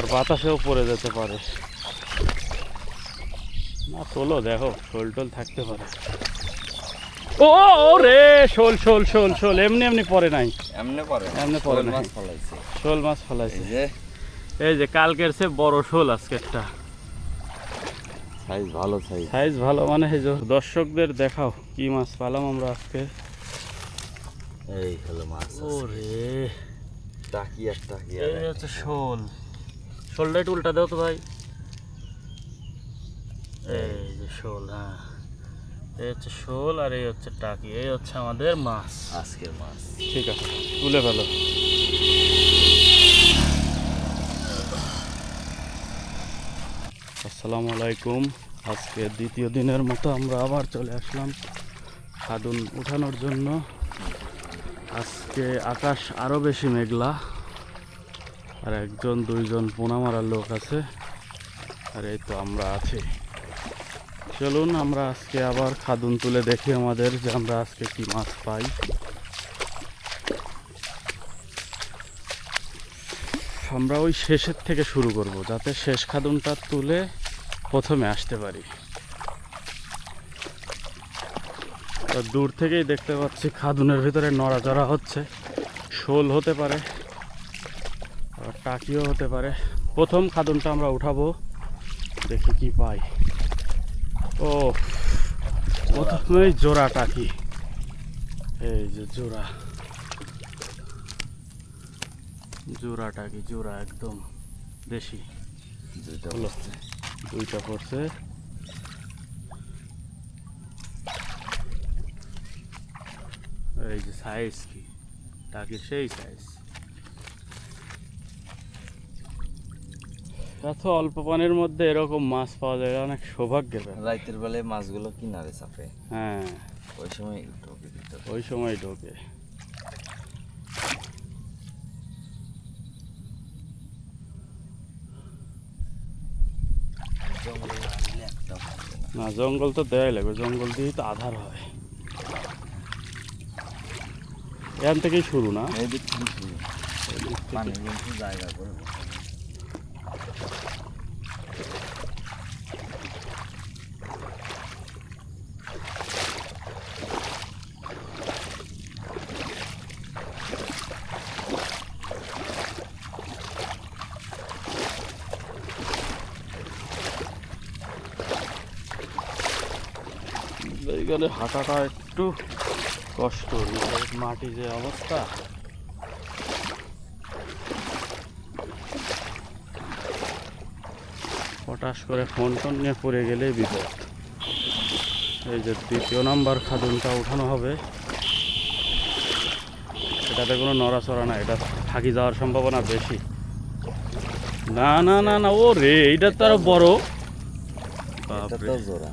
আবার বাতাসেও পড়ে যেতে পারে। না তোলো দেখো শোল টোল থাকতে পারে। ও রে শোল শোল শোল শোল এমনি এমনি পড়ে নাই। এমনি পরে এমনি পরে মাছ ফলাইছে। শোল মাছ এই ফলাইছে যে। এই যে কালকের সে বড় শোল আজকে একটা সাইজ ভালো সাইজ সাইজ ভালো মানে এই যে দর্শকদের দেখাও কি মাছ পালাম আমরা আজকে। এই হলো মাছ ও রে টাকি আর এই হচ্ছে শোল। শোলটা উল্টা দাও তো ভাই। এই যে শোল হ্যাঁ। এই হচ্ছে শোল আর এই হচ্ছে টাকি এই হচ্ছে আমাদের মাছ। আজকের মাছ। ঠিক আছে তুলে ফেলো। আসসালামু আলাইকুম। আজকে দ্বিতীয় দিনের মতো আমরা আবার চলে আসলাম খাদুন উঠানোর জন্য। আজকে আকাশ আরও বেশি মেঘলা। আর একজন, দুইজন পোনা মারার লোক আছে। আর এই তো আমরা আছি। চলুন, আমরা আজকে আবার খাদুন তুলে দেখি আমাদের যে আমরা আজকে কি মাছ পাই। আমরা ওই শেষের থেকে শুরু করব, যাতে শেষ খাদুনটা তুলে প্রথমে আসতে পারি। দূর থেকেই দেখতে পাচ্ছি, খাদুনের ভিতরে নড়াচড়া হচ্ছে। শোল হতে পারে। আবার টাকিও হতে পারে। প্রথম খাদনটা আমরা উঠাবো দেখি কি পাই। ও প্রথমেই জোড়া টাকি। এই যে জোড়া। জোড়া টাকি জোড়া একদম দেশি। দুইটা পড়ছে। এই যে সাইজ কি? টাকি সেই সাইজ এত অল্প পানির মধ্যে এরকম মাছ পাওয়া যায় অনেক সৌভাগ্যের রাইতের বেলায় মাছগুলো কিনারে চাপে। হ্যাঁ। ওই সময় ঢোকে ওই সময় ঢোকে। না। জঙ্গল তো দেয়াই লাগবে জঙ্গল দিয়েই তো আধার হয় এখান থেকেই শুরু না? এই দিক থেকে। শুরু। জায়গা করে বসে। এইখানে হাঁটাটা একটু কষ্ট মাটি যে অবস্থা। হঠাৎ করে ফোন টোন নিয়ে পড়ে গেলে বিপদ। এই যে দ্বিতীয় নাম্বার খাদুনটা উঠানো হবে। এটাতে কোনো নড়াচড়া না এটা থাকি যাওয়ার সম্ভাবনা বেশি। না না না না ও রে এইটা তো আরও বড়। জোড়া।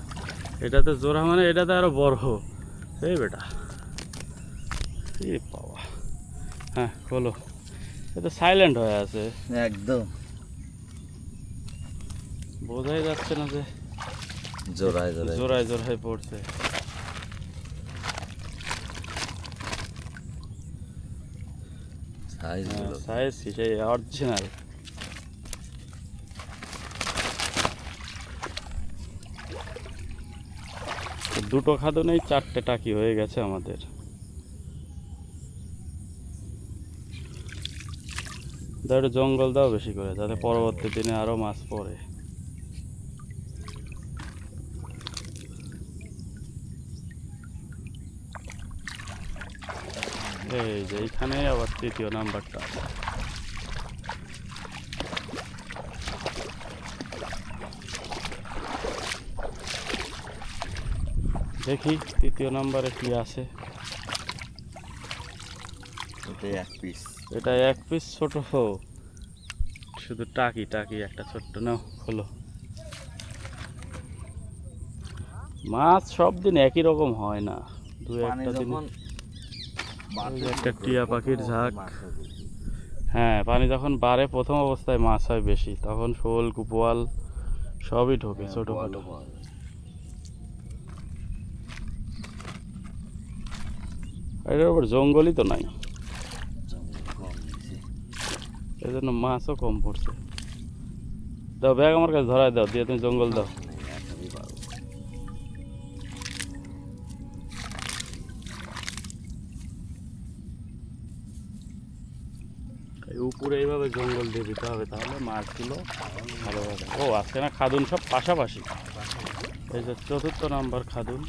এটাতে জোড়া মানে এটাতে আরও বড়। এই বেটা। এ বাবা। হ্যাঁ খোলো। এটা সাইলেন্ট হয়ে আছে। একদম। বোঝাই যাচ্ছে না যে জোড়ায় জোড়ায়। জোড়ায় জোড়ায় পড়ছে। সাইজ সাইজ সেই অরিজিনাল দুটো খাদনেই চারটে টাকি হয়ে গেছে আমাদের। একটু জঙ্গল দাও বেশি করে যাতে পরবর্তী দিনে আরও মাছ পড়ে। এই যে এইখানে আবার তৃতীয় নাম্বারটা। আছে। দেখি তৃতীয় নাম্বারে কি আছে? ওটাই এক পিস এটা এক পিস ছোট। শুধু টাকি টাকি একটা ছোট্ট। নাও খোলো। মাছ সব দিন একই রকম হয় না। দু একটা দিন। যখন একটা টিয়া পাখির ঝাঁক। হ্যাঁ পানি যখন বাড়ে প্রথম অবস্থায় মাছ হয় বেশি। তখন শোল কুপোয়াল সবই ঢোকে হ্যাঁ, ছোট বড় এটার জঙ্গলই তো নাই বেশি। এজন্য মাছও কম পড়ছে দাও, ব্যাগ আমার কাছে ধরাই দাও, দিয়ে তুমি জঙ্গল দাও। এই উপরে এইভাবে জঙ্গল দিয়ে দিতে হবে, তাহলে মাছগুলো ভালো হবে ও, আজকে না খাদুন সব পাশাপাশি এই যে চতুর্থ নাম্বার খাদুন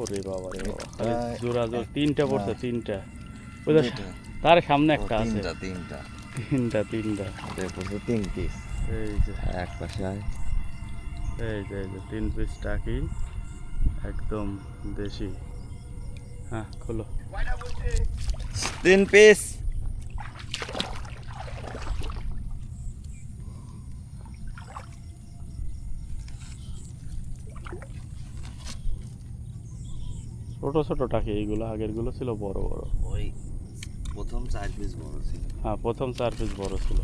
ওরে বাবা রে বাবা খালি প্রায় জোড়া জোর তিনটা পড়ছে হ্যাঁ। তিনটা। ওই তার সামনে একটা আছে। তিনটা তিনটা। তিনটা তিনটা। তো তিন পিস এই যে। এক পাশে এই যে এই যে তিন পিস টাকি একদম দেশি। হ্যাঁ খোলো। তিন পিস ছোট ছোট টাকি এইগুলো আগেরগুলো ছিল বড় বড়। ওই প্রথম চার পিস বড় ছিল। হ্যাঁ প্রথম চার পিস বড় ছিল।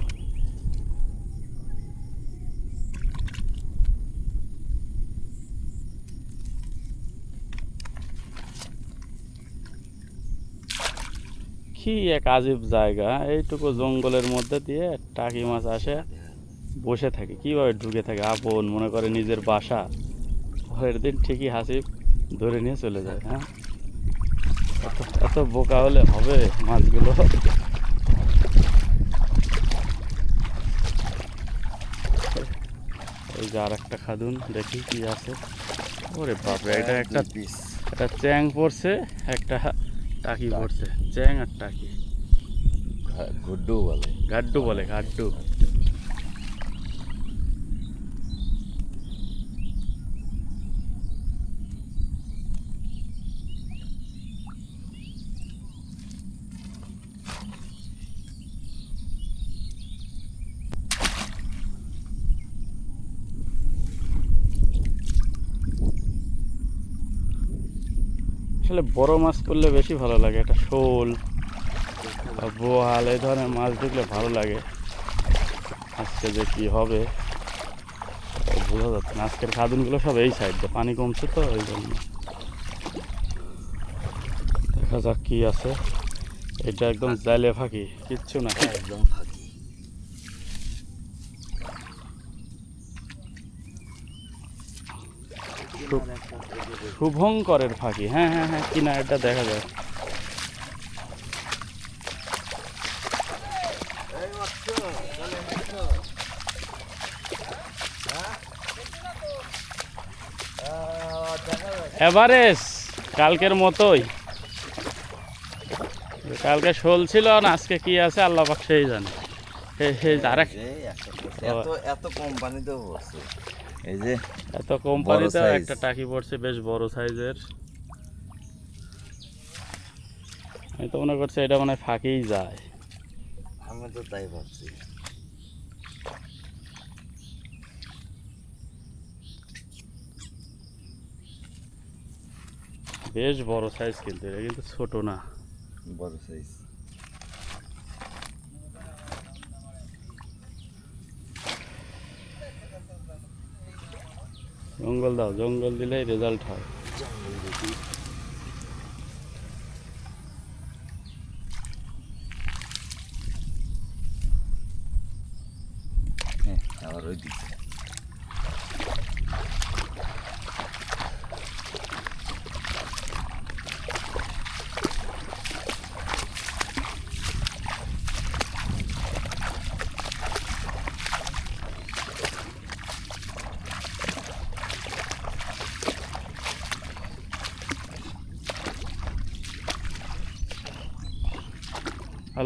কি এক আজীব জায়গা এইটুকু জঙ্গলের মধ্যে দিয়ে টাকি মাছ আসে বসে থাকে কীভাবে ঢুকে থাকে আপন মনে করে নিজের বাসা। পরের দিন ঠিকই হাসি ধরে নিয়ে চলে যায় হ্যাঁ? এত এত বোকা হলে হবে মাছগুলো? এই যে আর একটা খাদুন দেখি কি আছে। ওরে বাপরে এটা একটা পিস একটা চ্যাং পড়ছে একটা টাকি পড়ছে। চ্যাং আর টাকি। গুড্ডু বলে। গাড্ডু বলে গাড্ডু আসলে বড় মাছ করলে বেশি ভালো লাগে। একটা শোল বা বোয়াল এই ধরনের মাছ দেখলে ভালো লাগে। আজকে যে কি হবে বোঝা যাচ্ছে না। আজকের খাদুনগুলো সব এই সাইডে পানি কমছে তো ওই জন্য। দেখা যাক কি আছে। এটা একদম জালে ফাঁকি কিচ্ছু না। একদম ফাঁকি। শুভঙ্করের ফাঁকি। হ্যাঁ হ্যাঁ হ্যাঁ কিনা এটা দেখা যায় এভারেস কালকের মতোই। কালকে শোল ছিল না, আজকে কি আছে আল্লাহ পাক সেই জানে। পড়ছে। এত এত কোম্পানিতেও এই যে এত কোম্পানিতে একটা টাকি পড়ছে বেশ বড় সাইজের আমি তো মনে করছি এটা মানে ফাঁকেই যায়। আমি তো তাই ভাবছি। বেশ বড় সাইজ কিন্তু এটা কিন্তু ছোট না। বড় সাইজ জঙ্গল দাও জঙ্গল দিলেই রেজাল্ট হয় আবার ওই দিকে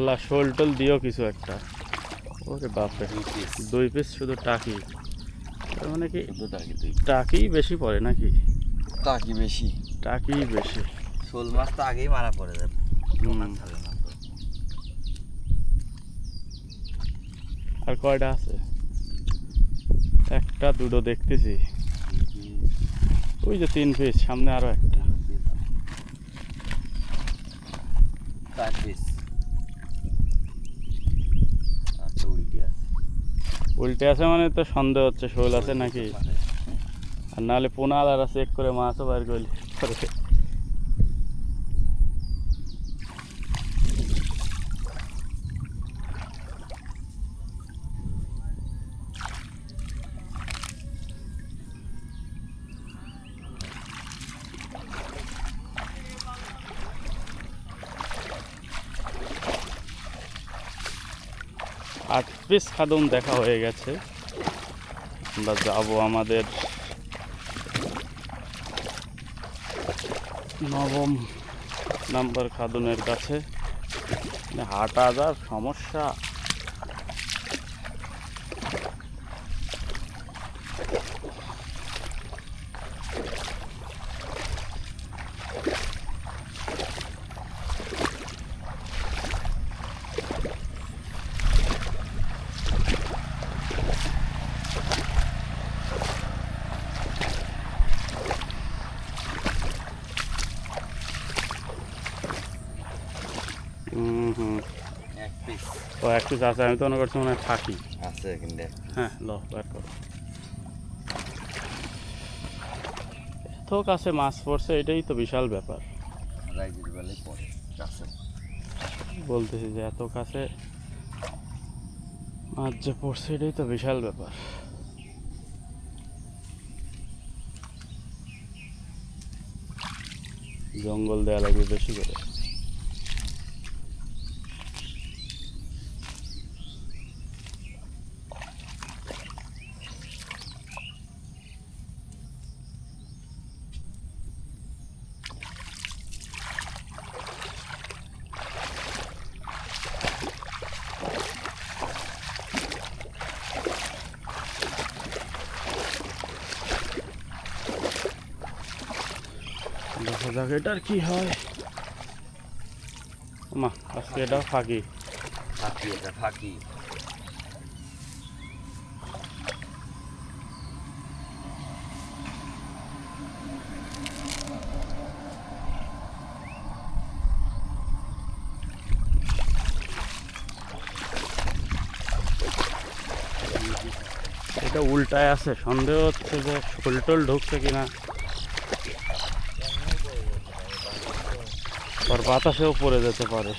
আল্লাহ শোল টোল দিও কিছু একটা। ওরে বাপরে দুই পিস শুধু টাকি। তার মানে কি টাকি বেশি পড়ে নাকি? টাকি বেশি। টাকি বেশি। শোল মাছ তো আগেই মারা পড়ে যাবে। আর কয়টা আছে? একটা দুটো দেখতেছি। ওই যে তিন পিস সামনে আরও একটা চার পিস আচ্ছা উল্টি আছে উল্টে আছে মানে তো সন্দেহ হচ্ছে শোল আছে নাকি? আর নাহলে পোনা আলাদা চেক করে মাছও বার করলে করে আট পিস খাদুন দেখা হয়ে গেছে। আমরা যাব আমাদের নবম নাম্বার খাদুনের কাছে। হাঁটা যা সমস্যা। এক পিস আছে আমি তো মনে করছি মনে হয় ফাঁকি আছে কিন্তু হ্যাঁ ল বের করো। এত কাছে মাছ পড়ছে এটাই তো বিশাল ব্যাপার। বলতেছি যে এত কাছে মাছ যে পড়ছে এটাই তো বিশাল ব্যাপার। জঙ্গল দেওয়া লাগবে বেশি করে। দেখা যাক এটার কি হয়? মা আজকে এটা ফাঁকি। ফাঁকি এটা ফাঁকি। এটা উল্টায় আছে সন্দেহ হচ্ছে যে শোলটোল ঢুকছে কিনা। আর বাতাসেও পড়ে যেতে পারে।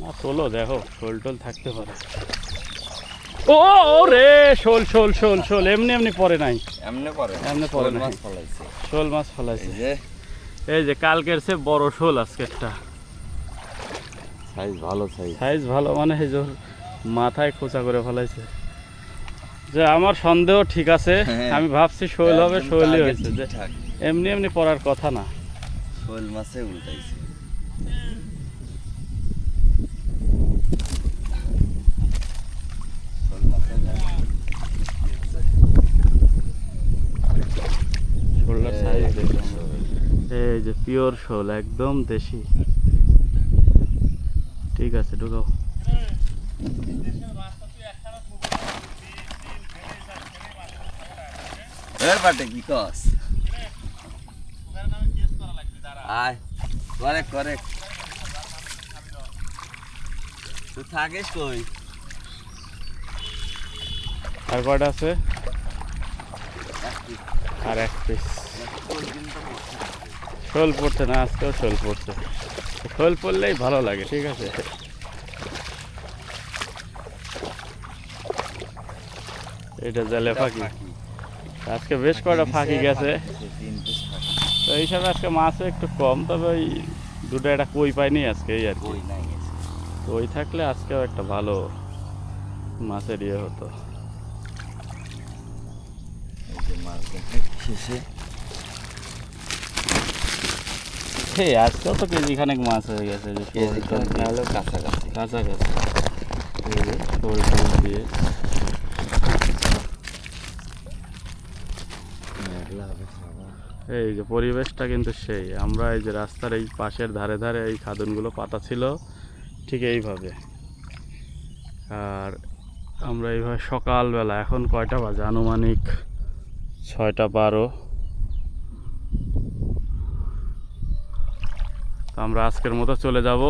না তোলো দেখো শোল টোল থাকতে পারে। ও রে শোল শোল শোল শোল এমনি এমনি পড়ে নাই। এমনি পরে এমনে মাছ ফলাইছে। শোল মাছ ফেলাইছে। এই যে। এই যে কালকের সে বড় শোল আজকেরটা। সাইজ ভালো সাইজ সাইজ ভালো মানে এই ওর মাথায় খোঁচা করে ফেলাইছে। যে আমার সন্দেহ ঠিক আছে। হ্যাঁ। আমি ভাবছি শোল হবে শোলই হয়েছে। যে এমনি এমনি পড়ার কথা না। শোল মাছে উল্টাইছে। এই যে পিওর শোল একদম দেশি। ঠিক আছে ঢুকাও। এর বাটে কি কস? আয় করে করে তুই থাকিস কই? আর কয়টা আছে? আর এক পিস। শোল পড়ছে না আজকেও শোল পড়ছে। শোল পড়লেই ভালো লাগে ঠিক আছে? এটা জালে ফাঁকি। আজকে বেশ কয়টা ফাঁকি গেছে। তো এই হিসাবে আজকে মাছও একটু কম তবে ওই দুটো একটা কই পাইনি আজকে এই আর কি। গেছে। কই থাকলে আজকেও একটা ভালো মাছের ইয়ে হতো। দেখা আজকেও তো কেজি খানেক মাছ হয়ে গেছে কাছাকাছি। কাছাকাছি। দিয়ে মেঘলা হবে খাওয়া। এই যে পরিবেশটা কিন্তু সেই। আমরা এই যে রাস্তার এই পাশের ধারে ধারে এই খাদনগুলো পাতা ছিল, ঠিক এইভাবে। আর আমরা এইভাবে সকালবেলা, এখন কয়টা বাজে? আনুমানিক ছয়টা বারো। তো আমরা আজকের মতো চলে যাব।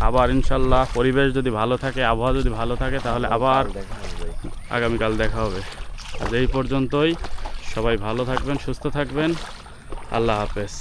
আবার ইনশাল্লাহ পরিবেশ যদি ভালো থাকে, আবহাওয়া যদি ভালো থাকে, তাহলে আবার আগামীকাল দেখা হবে। আজ এই পর্যন্তই। সবাই ভালো থাকবেন, সুস্থ থাকবেন। আল্লাহ হাফেজ।